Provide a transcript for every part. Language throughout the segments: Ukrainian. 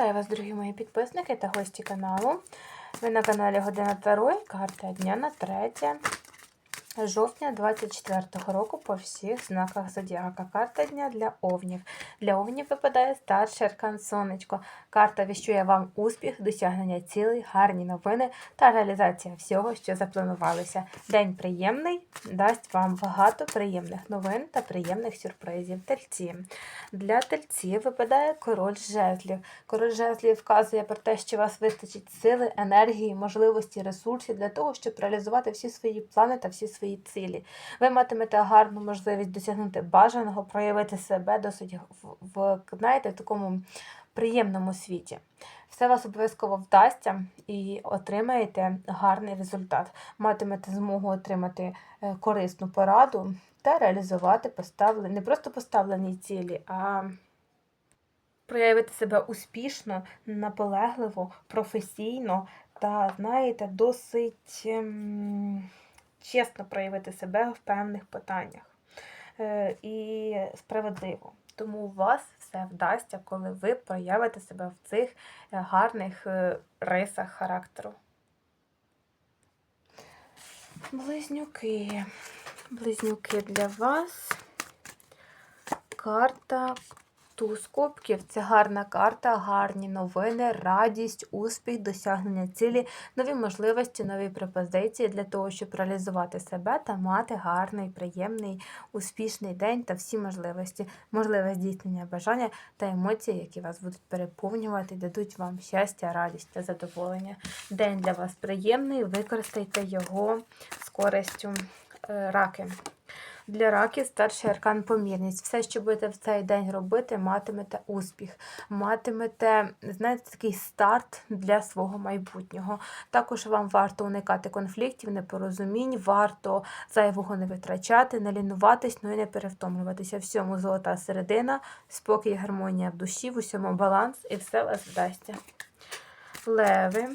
Вітаю вас, дорогі мої підписники та гості каналу. Ви на каналі Година Таро, і карта дня на 3 жовтня 24 року по всіх знаках Зодіака. Карта дня для овнів. Для овнів випадає старший аркан Сонечко. Карта віщує вам успіх, досягнення цілей, гарні новини та реалізація всього, що запланувалося. День приємний дасть вам багато приємних новин та приємних сюрпризів. Тельці. Для тельців випадає король жезлів. Король жезлів вказує про те, що у вас вистачить сили, енергії, можливості, ресурсів для того, щоб реалізувати всі свої плани та всі свої цілі. Ви матимете гарну можливість досягнути бажаного, проявити себе досить в, в знаєте, в такому приємному світі. Все вас обов'язково вдасться і отримаєте гарний результат. Матимете змогу отримати е, корисну пораду та реалізувати поставлені, не просто поставлені цілі, а проявити себе успішно, наполегливо, професійно та, знаєте, досить ем, чесно проявити себе в певних питаннях. Е, і справедливо. Тому у вас все вдасться, коли ви проявите себе в цих е, гарних е, рисах характеру. Близнюки. Близнюки для вас. Карта Туз кубків це гарна карта, гарні новини, радість, успіх, досягнення цілі, нові можливості, нові пропозиції для того, щоб реалізувати себе та мати гарний, приємний, успішний день та всі можливості, можливе здійснення бажання та емоції, які вас будуть переповнювати, дадуть вам щастя, радість та задоволення. День для вас приємний, використайте його з користю е, раки. Для раків старший аркан помірність. Все, що будете в цей день робити, матимете успіх, матимете, знаєте, такий старт для свого майбутнього. Також вам варто уникати конфліктів, непорозумінь, варто зайвого не витрачати, не лінуватись, ну і не перевтомлюватися. Всьому золота середина, спокій, гармонія в душі, в усьому баланс, і все вас вдасться. Леви.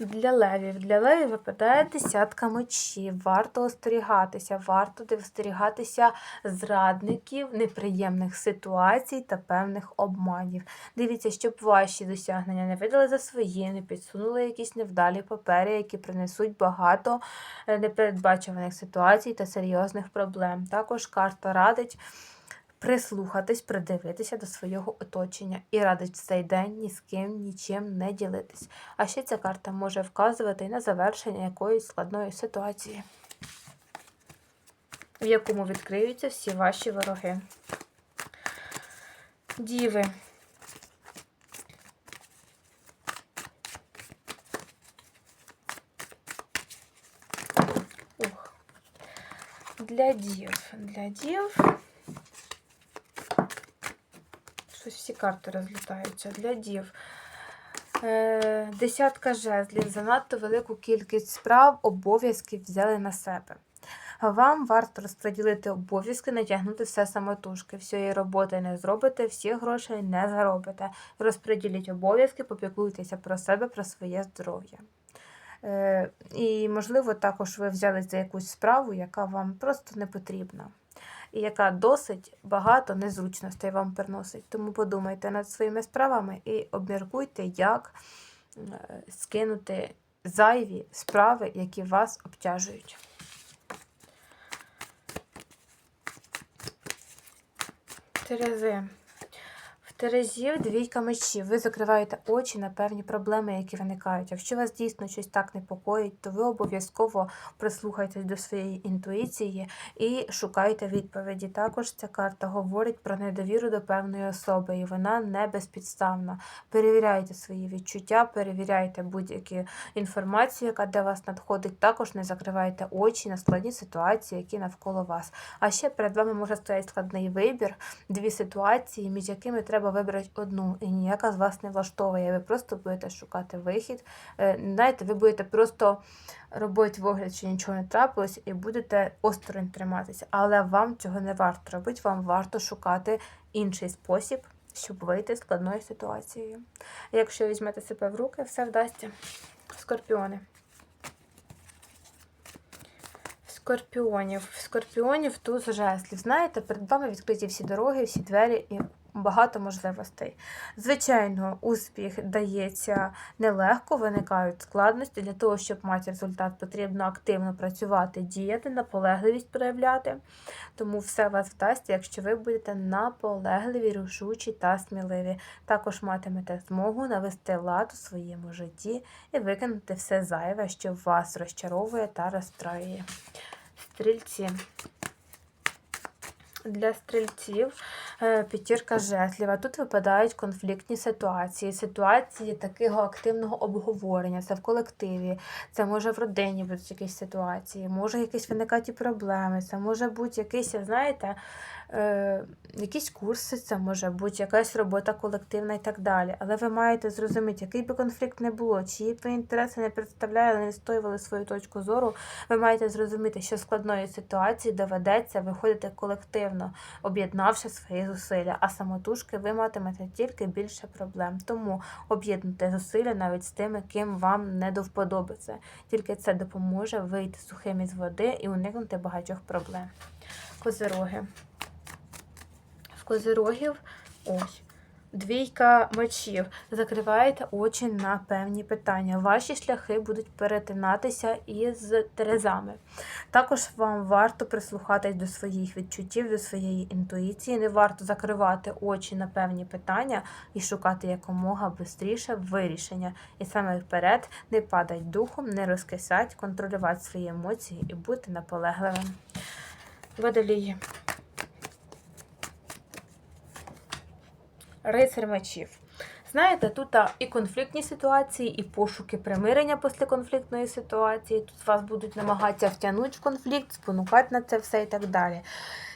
Для левів. Для левів випадає десятка мечів. Варто остерігатися, варто остерігатися зрадників, неприємних ситуацій та певних обманів. Дивіться, щоб ваші досягнення не видали за свої, не підсунули якісь невдалі папери, які принесуть багато е, непередбачуваних ситуацій та серйозних проблем. Також карта радить прислухатись, придивитися до свого оточення і радить в цей день ні з ким нічим не ділитись. А ще ця карта може вказувати на завершення якоїсь складної ситуації, в якому відкриються всі ваші вороги. Діви. Для дів. Для дів. Щось всі карти розлітаються для дів. Е, десятка жезлів. Занадто велику кількість справ, обов'язків взяли на себе. Вам варто розподілити обов'язки, натягнути все самотужки. Всієї роботи не зробите, всіх грошей не заробите. Розподіліть обов'язки, попіклуйтеся про себе, про своє здоров'я. Е, і, можливо, також ви взяли за якусь справу, яка вам просто не потрібна і яка досить багато незручностей вам приносить. Тому подумайте над своїми справами і обміркуйте, як е, скинути зайві справи, які вас обтяжують. Терези. Терезів, двійка мечів. Ви закриваєте очі на певні проблеми, які виникають. Якщо вас дійсно щось так непокоїть, то ви обов'язково прислухайтесь до своєї інтуїції і шукайте відповіді. Також ця карта говорить про недовіру до певної особи, і вона не безпідставна. Перевіряйте свої відчуття, перевіряйте будь-яку інформацію, яка до вас надходить. Також не закривайте очі на складні ситуації, які навколо вас. А ще перед вами може стояти складний вибір, дві ситуації, між якими треба вибрати одну, і ніяка з вас не влаштовує. Ви просто будете шукати вихід. Е, знаєте, ви будете просто робити вигляд, що нічого не трапилось, і будете осторонь триматися. Але вам цього не варто робити, вам варто шукати інший спосіб, щоб вийти з складної ситуації. Якщо візьмете себе в руки, все вдасться. Скорпіони. Скорпіонів. Скорпіонів туз жезлів. Знаєте, перед вами відкриті всі дороги, всі двері, і багато можливостей. Звичайно, успіх дається нелегко, виникають складності. Для того, щоб мати результат, потрібно активно працювати, діяти, наполегливість проявляти. Тому все вас вдасться, якщо ви будете наполегливі, рішучі та сміливі. Також матимете змогу навести лад у своєму житті і викинути все зайве, що вас розчаровує та розстраює. Стрільці. Для стрільців е, п'ятірка жезлів. А тут випадають конфліктні ситуації, ситуації такого активного обговорення. Це в колективі, це може в родині бути якісь ситуації, може якісь виникати проблеми, це може бути якийсь, знаєте, е, якісь курси, це може бути якась робота колективна і так далі. Але ви маєте зрозуміти, який би конфлікт не було, чиї ви інтереси не представляли, не відстоювали свою точку зору. Ви маєте зрозуміти, що складної ситуації доведеться виходити колективно, об'єднавши свої зусилля, а самотужки ви матимете тільки більше проблем. Тому об'єднуйте зусилля навіть з тими, ким вам не до вподоби. Тільки це допоможе вийти сухим із води і уникнути багатьох проблем. Козироги. Козирогів ось. Двійка мечів. Закриваєте очі на певні питання. Ваші шляхи будуть перетинатися із терезами. Також вам варто прислухатись до своїх відчуттів, до своєї інтуїції. Не варто закривати очі на певні питання і шукати якомога швидше вирішення. І саме вперед не падать духом, не розкисать, контролювати свої емоції і бути наполегливим. Водолії. Рицар мечів. Знаєте, тут і конфліктні ситуації, і пошуки примирення після конфліктної ситуації. Тут вас будуть намагатися втягнути в конфлікт, спонукати на це все і так далі.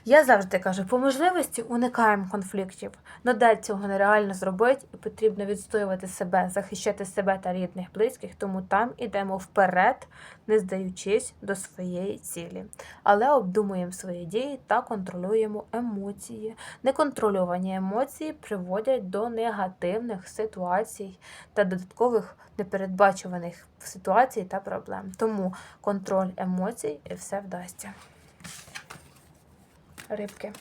Я завжди кажу, по можливості уникаємо конфліктів. Надель цього нереально зробити, і потрібно відстоювати себе, захищати себе та рідних, близьких, тому там ідемо вперед, не здаючись до своєї цілі. Але обдумуємо свої дії та контролюємо емоції. Неконтрольовані емоції приводять до негативних ситуацій та додаткових непередбачуваних ситуацій та проблем. Тому контроль емоцій і все вдасться. Рибки.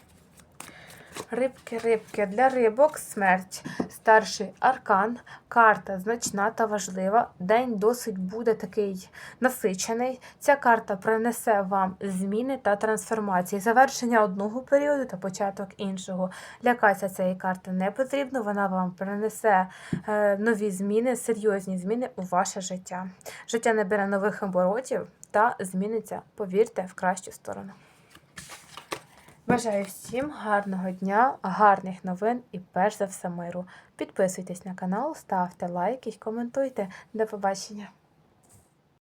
Рибки, рибки. Для рибок смерть. Старший аркан. Карта значна та важлива. День досить буде такий насичений. Ця карта принесе вам зміни та трансформації, завершення одного періоду та початок іншого. Лякатися цієї карти не потрібно, вона вам принесе е, нові зміни, серйозні зміни у ваше життя. Життя набере нових оборотів та зміниться, повірте, в кращу сторону. Бажаю всім гарного дня, гарних новин і перш за все миру. Підписуйтесь на канал, ставте лайки, коментуйте. До побачення!